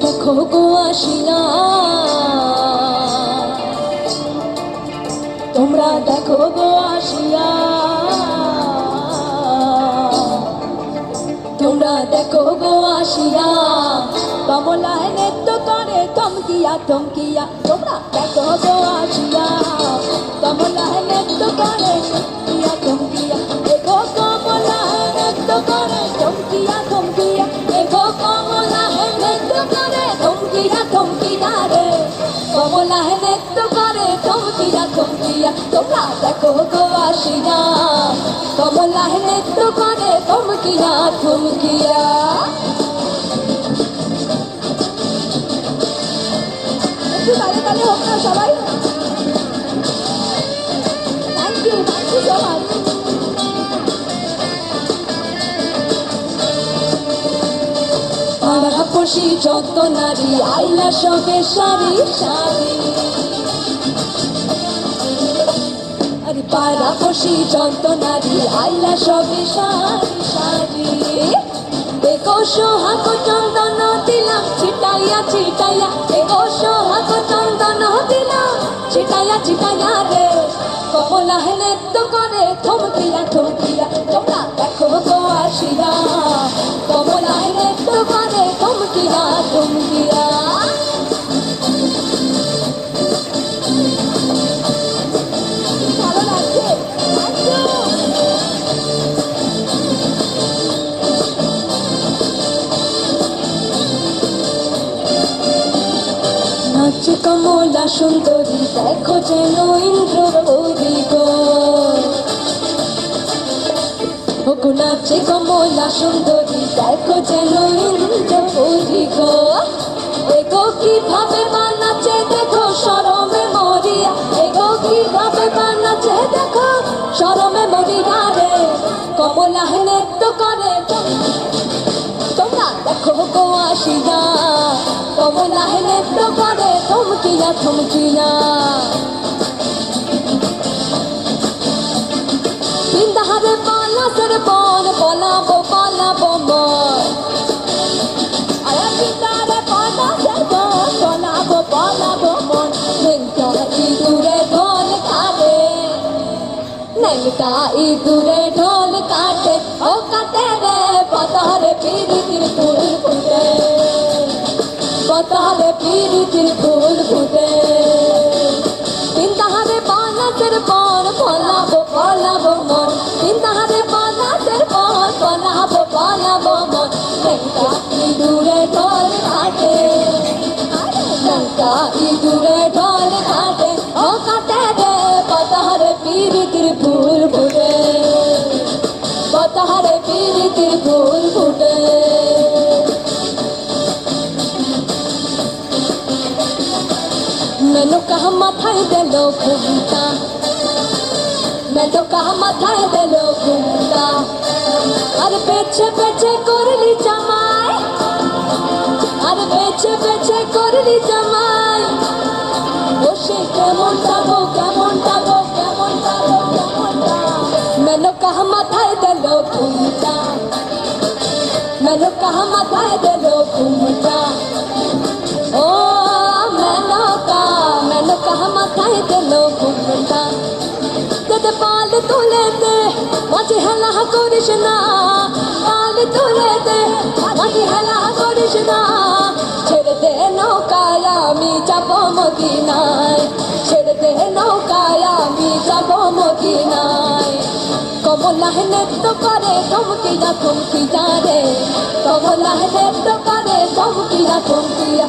দেখো গো আসিয়া। তোমরা দেখো গো আসিয়া। তোমরা দেখো গো আসিয়া। কমলায় নৃত্য করে থমকিয়া থমকিয়া তোমরা দেখো গো আসিয়া। কমলায় নৃত্য করে কমলায় নৃত্য করে থমকিয়া থমকিয়া তোমরা দেখো গো আসিয়া কমলায় নৃত্য করে থমকিয়া থমকিয়া একটু তালে তালে হোক না সবাই। Thank you thank you so much পাড়াপড়শি যত নারী, আইলা সবে সারি সারি আরে পাড়াপড়শি যত নারী, আইলা সবে সারি সারি দেখো সোহাগ চন্দন দিলাম ছিটাইয়া ছিটাইয়া। দেখো সোহাগ চন্দন দিলাম ছিটাইয়া ছিটাইয়া রে। কমলা হেলে তো করে থমকিয়া থমকিয়া, তোমরা দেখো গো আসিয়া। কমলা নাচ কমলা সুন্দরী, দেখো যেন ইন্দ্র গো নাচে কমলা সুন্দরী, দেখো যেন ইন্দ্র গো এগো কীভাবে বানাচ্ছে দেখো সরমে মরিয়া, এগো কীভাবে বানাচ্ছে দেখো সরমে মরিয়া রে। কমলা নৃত্য করে তোমরা দেখো গো আসিয়া কমলা নৃত্য করে থমকিয়া থমকিয়া পালাসের বন পলাবো পালাবো মন। আরে বিন্দাহারে পালাসের বন পলাবো পালাবো মন। নেংটা ইঁদুরে ঢোল কাটে। নেংটা ইঁদুরে ঢোল কাটে। ও কাটে রে পতরে পিরিতির ফুল ফুটে। পতরে পিরিতির ফুল ফুটে। কাহা মাথায় দিল ঘুমটা मैं तो कहा माथा दिलो घूमता अरे पीछे पीछे कर ली जमाए अरे पीछे पीछे कर ली जमाए তুলে দে মাঝে হেলা করিস না পাল তুলে দে মাঝে হেলা করিস না। ছেড়ে দে নৌকায় আমি যাব মদিনায় ছেড়ে দে নৌকায় আমি যাব মদিনায়। কমলা নৃত্য করে থমকিয়া থমকিয়া রে। কমলা নৃত্য করে থমকিয়া থমকিয়া